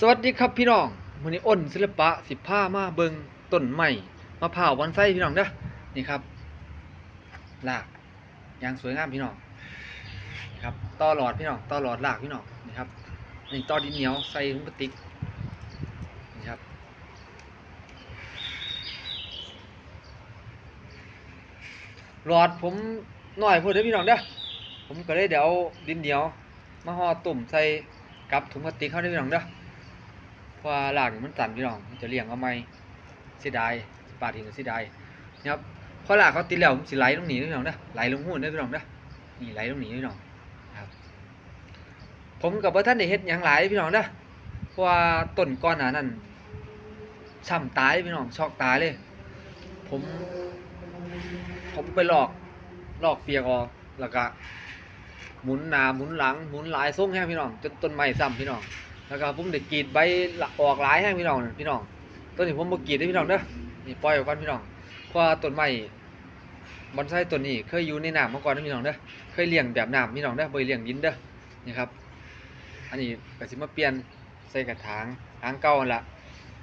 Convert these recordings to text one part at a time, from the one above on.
สวัสดีครับพี่น้องมื้อนี้อ้นศิลปะสิพามาเบิงต้นไม้มะพร้าวบอนไซพี่น้องเด้อนี่ครับรากอย่างสวยงามพี่น้องนะครับต่อหลอดพี่น้องต่อหลอดรากพี่น้องนี่ครับนี่ต่อดินเหนียวใส่ถุงพลาสติกนี่ครับหลอดผมหน่อยพูดเด้อพี่น้องเด้อผมก็เลยเดี๋ยวดินเหนียวมาห่อตุ่มใส่กับถุงพลาสติกเข้าได้พี่น้องเด้อ ราะหลากมันสั่นพี่น้องจะเลี้ยงเอาไม่เสียดายปาดทิ้งก็เสียดายนะครับเพราะหลากเขาติดแล้วมันสิไหลลงหนีพี่น้องเด้อไหลลงหูนเด้พี่น้องเด้อนี่ไหลลงหนีพี่น้องครับ ผมกับว่าท่านได้เฮ็ดหยังหลายพี่น้องเด้อเพราะว่าต้นก้อนหนานั้นช้ำตายพี่น้องช็อกตายเลย ผม ผมไปหลอกหลอกเปียกออกแล้วก็หมุนหน้าหมุนหลังหมุนหลายทรงแห้งพี่น้องจนต้นไม้ซ้ำพี่น้อง แล้วก็ผมได้กรีดใบออกหลายแห้งพี่น้องพี่น้องต้นนี้ผมบ่กรีดได้พี่น้องเด้อนี่ปล่อยไว้ก่อนพี่น้องเพราะว่าต้นไม้บอนไซต้นนี้เคยอยู่ในน้ำมาก่อนนะพี่น้องเด้อเคยเลี้ยงแบบน้ำพี่น้องเด้อบ่ได้เลี้ยงดินเด้อนี่ครับ อันนี้ก็สิมาเปลี่ยนใส่กระถางถางเก่าละ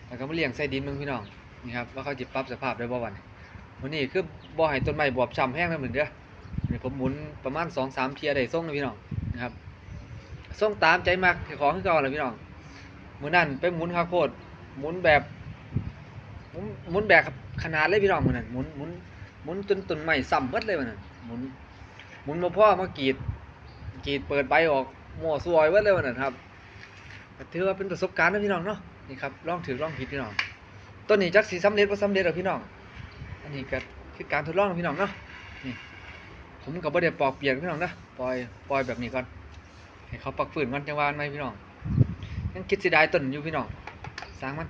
แล้วก็มาเลี้ยงใส่ดินเบิ่งพี่น้องนี่ครับว่าเขาสิปรับสภาพได้บ่วันวันนี้คือบ่ให้ต้นไม้บอบช้ำแห้งแล้วเหมือนเด้อนี่ผมหมุนประมาณ2-3เทียได้ทรงนะพี่น้องนะครับ ส่งตามใจมักของคือเก่าแหละพี่น้องมือนั้นไปหมุนข้าวโพดหมุนแบบหมุนหมุนแบบขนาดเลยพี่น้องมือนั้นหมุนหมุนหมุนจนต้นไม้ซ้ำเบิดเลยมือนั้นหมุนหมุนบ่พอมากรีดกรีดเปิดใบออกหมั่วซวยเบิดเลยมือนั้นครับถือว่าเป็นประสบการณ์นะพี่น้องเนาะนี่ครับลองถือลองผิดพี่น้องต้นนี้จักสิสำเร็จบ่าสำเร็จหรอพี่น้อง อันนี้ก็คือการทดลองนะพี่น้องเนาะนี่ผมก็บ่ได้ปอกเปียกพี่น้องนะปล่อยปล่อยแบบนี้ก่อน ให้เขาปักฝืนก่อนจังหวานไหมพี่น้องยังคิดเสียดายต้นอยู่พี่น้องสร้างมัน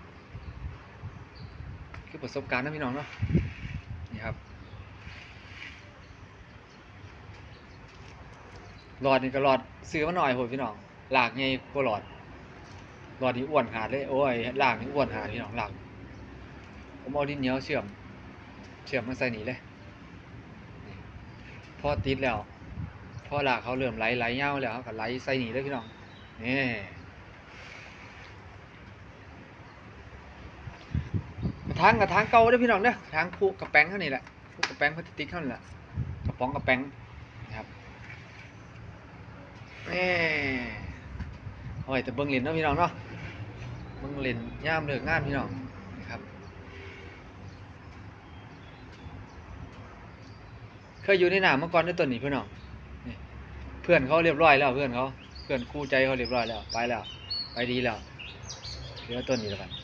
คือประสบการณ์นะพี่น้องเนาะนี่ครับหลอดนี่ก็หลอดซื้อมาหน่อยโหดพี่น้องหลากไงก็หลอดหลอดนี่อ้วนขาดเลยโอ้ยหลากนี่อ้วนขาดพี่น้องหลากผมเอาดินเหนียวเชื่อม เชื่อมมาใส่หนีเลยนี่พอติดแล้ว อหลากเขาเริ่มไหลไหลเงาแล้วเขาก็ไหลใส่หนีเลยพี่น้องนี่กระถางกระถางเก่าด้อพี่น้องเด้อกระถางผูกกระแป้งเท่านี้แหละผูกกระแป้งพลาสติกเท่านั้แหละกระป๋องกระแป้งนะครับนี่โอ้ยแต่เบิ่งเหรียญเนาะพี่น้องเนาะเบิ่งเหรียญย่ามเลิกงานพี่น้องนะครับ เคยอยู่ในหนามเมื่อก่อนด้วยตัวนี้พี่น้อง เพื่อนเขาเรียบร้อยแล้วเพื่อนเขาเพื่อนคู่ใจเขาเรียบร้อยแล้ว ไปแล้ว ไปดีแล้วเหลือต้นนี้แล้วกัน